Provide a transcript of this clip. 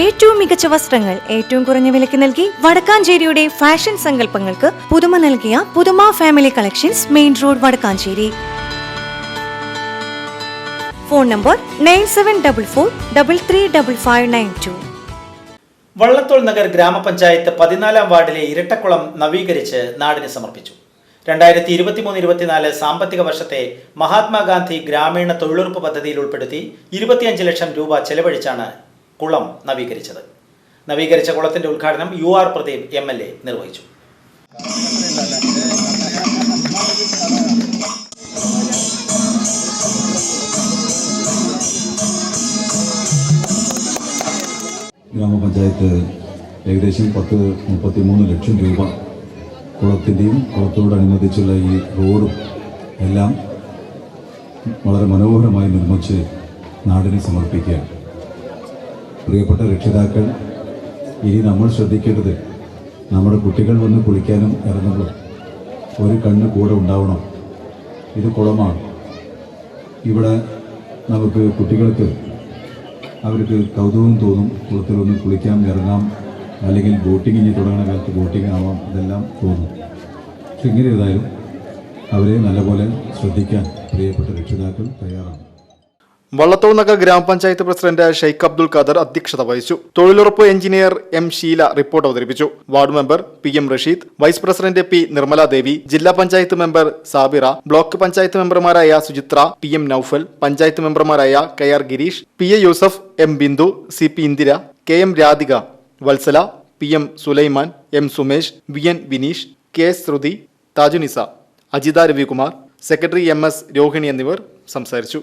ഏറ്റവും മികച്ച വസ്ത്രങ്ങൾ ഏറ്റവും കുറഞ്ഞ വിലയ്ക്ക് നൽകി വടക്കാഞ്ചേരിയുടെ ഫാഷൻ സങ്കല്പങ്ങൾക്ക് പുതുമ നൽകിയ പുതുമ family collections main road Vadakkanchery. Phone number nine seven double four double three double five nine two Vallathol Nagar ഗ്രാമപഞ്ചായത്ത് പതിനാലാം വാർഡിലെ ഇരട്ടക്കുളം നവീകരിച്ച് നാടിന് സമർപ്പിച്ചു. രണ്ടായിരത്തി ഇരുപത്തിമൂന്ന് ഇരുപത്തിനാല് സാമ്പത്തിക വർഷത്തെ മഹാത്മാഗാന്ധി ഗ്രാമീണ തൊഴിലുറപ്പ് പദ്ധതിയിൽ ഉൾപ്പെടുത്തി ഇരുപത്തിയഞ്ച് ലക്ഷം രൂപ ചെലവഴിച്ചാണ് കുളം നവീകരിച്ചത്. നവീകരിച്ച കുളത്തിന്റെ ഉദ്ഘാടനം U R Pradeep M L A നിർവഹിച്ചു. ഗ്രാമപഞ്ചായത്ത് ഏകദേശം പത്ത് മുപ്പത്തി മൂന്ന് ലക്ഷം രൂപ കുളത്തിന്റെയും കുളത്തോടനുബന്ധിച്ചുള്ള ഈ റോഡും എല്ലാം വളരെ മനോഹരമായി നിർമ്മിച്ച് നാടിനെ സമർപ്പിക്കുകയാണ്. പ്രിയപ്പെട്ട രക്ഷിതാക്കൾ ഇനി നമ്മൾ ശ്രദ്ധിക്കേണ്ടത് നമ്മുടെ കുട്ടികൾ വന്ന് കുളിക്കാനും ഇറങ്ങുമ്പോൾ ഒരു കണ്ണ് കൂടെ ഉണ്ടാവണം. ഇത് കുളമാണ്. ഇവിടെ നമുക്ക് കുട്ടികൾക്ക് അവർക്ക് കൗതുകം തോന്നും കുളത്തിൽ ഒന്ന് കുളിക്കാം ഇറങ്ങാം അല്ലെങ്കിൽ ബോട്ടിങ് ഇനി തുടങ്ങുന്ന കാലത്ത് ബോട്ടിങ് ആവാം ഇതെല്ലാം തോന്നും. പക്ഷെ ഇങ്ങനെ ഏതായാലും അവരെ നല്ലപോലെ ശ്രദ്ധിക്കാൻ പ്രിയപ്പെട്ട രക്ഷിതാക്കൾ തയ്യാറാണ്. വള്ളത്തോൾ നഗർ ഗ്രാമപഞ്ചായത്ത് പ്രസിഡന്റ് ഷെയ്ഖ് അബ്ദുൽ ഖാദർ അധ്യക്ഷത വഹിച്ചു. തൊഴിലുറപ്പ് എഞ്ചിനീയർ എം ഷീല റിപ്പോർട്ട് അവതരിപ്പിച്ചു. Ward member P M Rasheed vice president P Nirmala Devi ജില്ലാ പഞ്ചായത്ത് മെമ്പർ സാബിറ ബ്ലോക്ക് പഞ്ചായത്ത് മെമ്പർമാരായ സുചിത്ര പി എം നൌഫൽ പഞ്ചായത്ത് മെമ്പർമാരായ K R Gireesh P A Yusuf M Bindu C P Indira K M Radhika Vatsala P M Sulaiman M Sumesh V N Vineesh K Shruthi Thajunisa Ajitha Ravikumar secretary M S Rohini എന്നിവർ സംസാരിച്ചു.